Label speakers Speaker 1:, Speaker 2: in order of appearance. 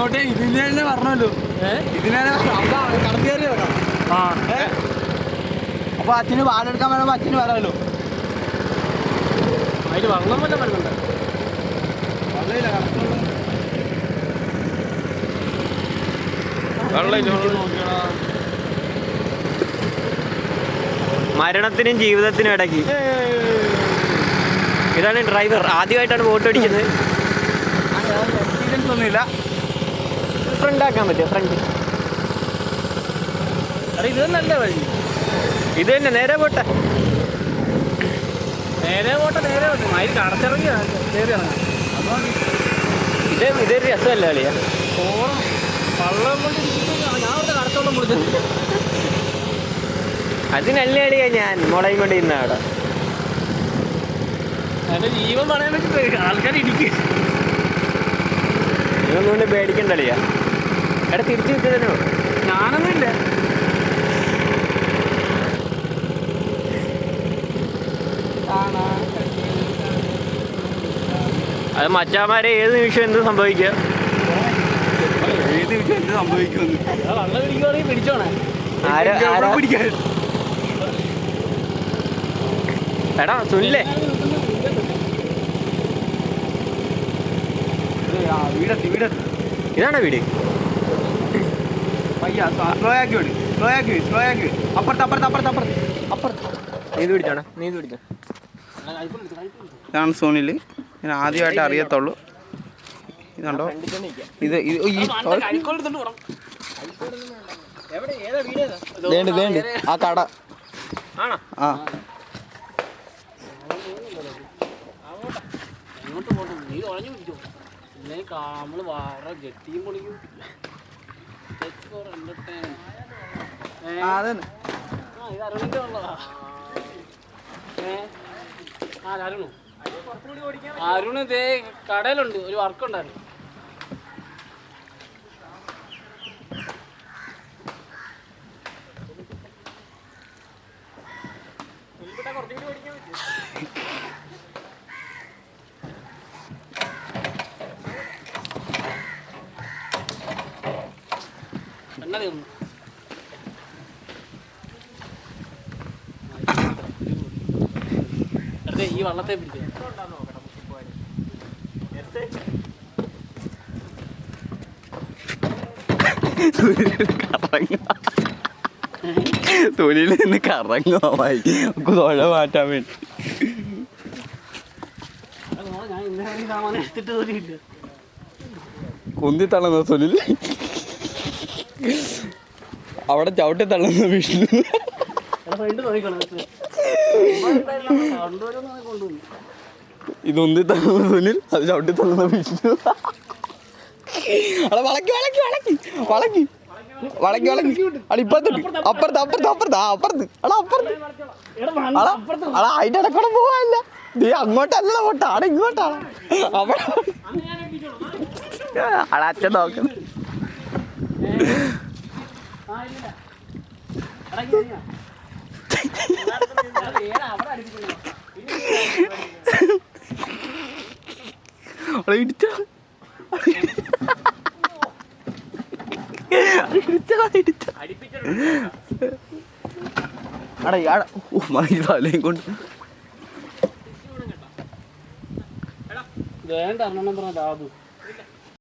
Speaker 1: ഇങ്ങോട്ടേ ഇതിനെ തന്നെ പറഞ്ഞല്ലോ ഇതിനെ കടത്തിയേറി
Speaker 2: ആ.
Speaker 1: അപ്പൊ അച്ഛന് പാലെടുക്കാൻ വരുമ്പോ അച്ഛന് വരാമല്ലോ
Speaker 2: അതിന് വെള്ളം വല്ല വരുന്നുണ്ട് മരണത്തിനും ജീവിതത്തിനും ഇടയ്ക്ക്. ഇതാണ് ഡ്രൈവർ ആദ്യമായിട്ടാണ് ബോട്ട് അടിക്കുന്നത്
Speaker 1: എക്സ്പീരിയൻസ് ഒന്നുമില്ല.
Speaker 2: ഫ്രണ്ട് ആക്കാൻ പറ്റുമോ ഫ്രണ്ട്
Speaker 1: ഇത് നല്ല വഴി.
Speaker 2: ഇത് തന്നെ നേരെ പോട്ടെ.
Speaker 1: നേരെ പോട്ടെ നേരെ പോട്ടെ. അതിൽ കടച്ചിറങ്ങി കയറി ഇറങ്ങാം.
Speaker 2: ഇത് ഇതൊരു രസമല്ല കളിയാ?
Speaker 1: ഓണം വള്ളം കൊണ്ട് ഇരിക്കുമ്പോൾ ഞാൻ അവിടെ കടത്തോളം വിളിച്ചത്
Speaker 2: അതിനല്ല കളിയാ ഞാൻ മുളയും കൊണ്ട് ഇന്ന അവിടെ.
Speaker 1: ജീവൻ പറയാൻ വെച്ചിട്ട് ആൾക്കാർ ഇടിക്കുക
Speaker 2: ഇതൊന്നും കൊണ്ട് പേടിക്കണ്ട കളിയാ. എടാ തിരിച്ചു
Speaker 1: കിട്ടിയതിനോ ഞാനൊന്നുമില്ല
Speaker 2: അത് മച്ചാമാരെ ഏത് നിമിഷം എന്ത് സംഭവിക്കുക
Speaker 1: ഏത് നിമിഷം എന്ത് സംഭവിക്കുന്നു വള്ളം പിടിക്കുവാണെങ്കിൽ പിടിച്ചോണേ.
Speaker 2: ആരാ ആരാ?
Speaker 1: പിടിക്കാൻ
Speaker 2: എടാ സുനില്ലേ
Speaker 1: വീടെത്തി വീടെത്തി.
Speaker 2: ഇതാണോ വീട്?
Speaker 1: പയ്യ സ്ലോ ആക്കി വിട് സ്ലോ ആക്കി വിട് സ്ലോ ആക്കി വിട്. അപ്പുറത്ത് അപ്പുറത്ത് അപ്പുറത്ത് അപ്പുറത്ത്. അപ്പുറത്ത്.
Speaker 2: നീ ഇത് പിടിച്ചോണേ നീ ഇത് പിടിച്ചോ.
Speaker 1: ഇതാണ് സോണിൽ ഞാൻ ആദ്യമായിട്ട് അറിയത്തുള്ളൂ. ഇതുണ്ടോ? ഇത് ഇത് ഈ വേണ്ട വേണ്ട. ആ കട.
Speaker 2: ആണോ?
Speaker 1: ആ.
Speaker 3: അങ്ങോട്ട് നീ പിന്നെ നമ്മൾ വേറെ ജെട്ടിയും പൊളിക്കും Just for entertainment. ഏ?
Speaker 1: ആ, അതന്നെ
Speaker 3: ഇത് അരുണിന്റെ ഉള്ളതാ ഏ? ആ അരുണു. അരുണ് ഇതേ കടയിലുണ്ട്. ഒരു വർക്ക് ഉണ്ടായിരുന്നു. എണ്ണ തീർന്നു ഈ വള്ളത്തെ പിടിക്കുക
Speaker 1: തൊലിയിൽ നിന്ന് കറങ്ങുമായി തൊഴ മാറ്റാൻ വേണ്ടി.
Speaker 3: ഞാൻ ഇന്നലെ ഈ സാമാനം എടുത്തിട്ട് തോന്നിയില്ല
Speaker 1: കുന്തി തള്ളുന്ന തൊലിൽ അവിടെ ചവിട്ടി തള്ളുന്ന വിഷ്ണു ഇതൊന്നി തള്ളുന്ന സുനിൽ അത് ചവിട്ടി തള്ളുന്ന വിഷ്ണു അവിടെ വളക്കി വളക്കി വളക്കി. വളക്കി. വളക്കി വളക്കി. അവിടെ ഇപ്പുറത്ത് അപ്പുറത്ത് അപ്പുറത്ത് അപ്പുറത്ത്. ആ അപ്പുറത്ത്. അവിടെ അപ്പുറത്ത്. അവിടെ അതിന്റെ ഇടക്കൂടെ പോവാല്ല നീ അങ്ങോട്ടല്ല പോട്ടെ. അവിടെ ഇങ്ങോട്ടാണ് അവിടെ. അവിടെ അച്ഛൻ നോക്കുന്നു. തലയും കൊണ്ട്.
Speaker 3: വേണ്ട അണ്ണം പറഞ്ഞ